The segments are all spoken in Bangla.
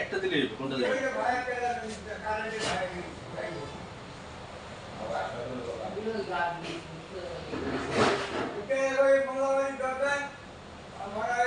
একটা দিলে কোনটা দিলে আমাদের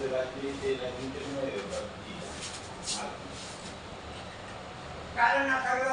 মোট সাইডে দেন। মোট সাইডে দেন, হাত হাত করে দেন। কারণ না থাকলে